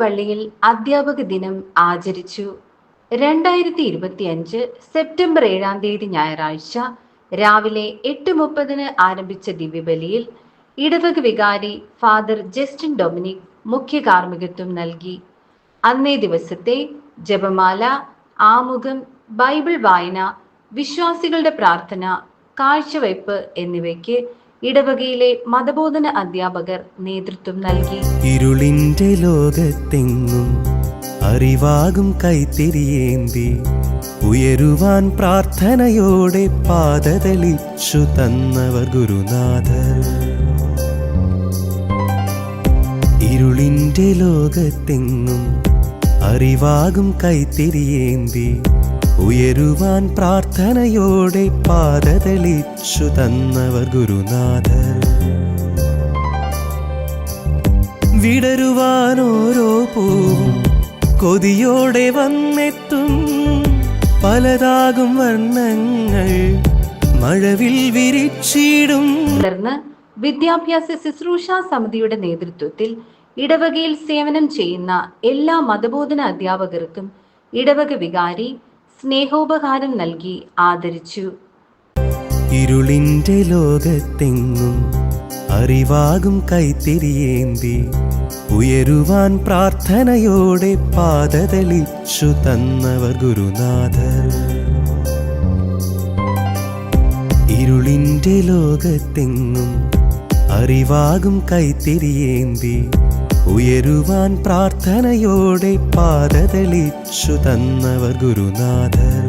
പള്ളിയിൽ അധ്യാപക ദിനം ആചരിച്ചു. രണ്ടായിരത്തി ഇരുപത്തി അഞ്ച് സെപ്റ്റംബർ ഏഴാം തീയതി ഞായറാഴ്ച രാവിലെ എട്ട് മുപ്പതിന് ആരംഭിച്ച ദിവ്യബലിയിൽ ഇടവക വികാരി ഫാദർ ജസ്റ്റിൻ ഡൊമിനിക് മുഖ്യ കാർമ്മികത്വം നൽകി. അന്നേ ദിവസത്തെ ജപമാല ആമുഖം ബൈബിൾ വായന വിശ്വാസികളുടെ പ്രാർത്ഥന കാഴ്ചവയ്പ് എന്നിവയ്ക്ക് ഇടവകയിലെ മതബോധന അധ്യാപകർ നേതൃത്വം നൽകി. ഇരുളിന്റെ ലോകത്തെങ്ങും അറിവാകും കൈത്തിരിയേന്തി. ഉയരുവാൻ പ്രാർത്ഥനയോടെ പാതതളിച്ചു തന്നവർ ഗുരുനാഥർ. ഇരുളിന്റെ ലോകത്തെങ്ങും അറിവാകും കൈത്തിരിയേന്തി. ഉയരുവാൻ പ്രാർത്ഥനയോടെ പാതതെളിച്ചു തന്നവർ ഗുരുനാഥർ. വിടരുവാൻ ഓരോ പൂവും കൊതിയോടെ വന്നെത്തും. പലതാകും വർണങ്ങൾ മഴവിൽ വിരിച്ചിടും. തുടർന്ന് വിദ്യാഭ്യാസ ശുശ്രൂഷ സമിതിയുടെ നേതൃത്വത്തിൽ ഇടവകയിൽ സേവനം ചെയ്യുന്ന എല്ലാ മതബോധന അധ്യാപകർക്കും ഇടവക വികാരി സ്നേഹോപഹാരം നൽകി ആദരിച്ചു. ഇരുളിന്റെ ലോകത്തെങ്ങും അറിവാകും കൈത്തിരിയേന്തി. ഉയരുവാൻ പ്രാർത്ഥനയോടെ പാതതളിച്ചു തന്നവർ ഗുരുനാഥർ. ഇരുളിന്റെ ലോകത്തെങ്ങും അറിവാകും കൈത്തിരിയേന്തി. ഉയരുവാൻ പ്രാർത്ഥനയോടെ പാതതെളിച്ചു തന്നവർ ഗുരുനാഥർ.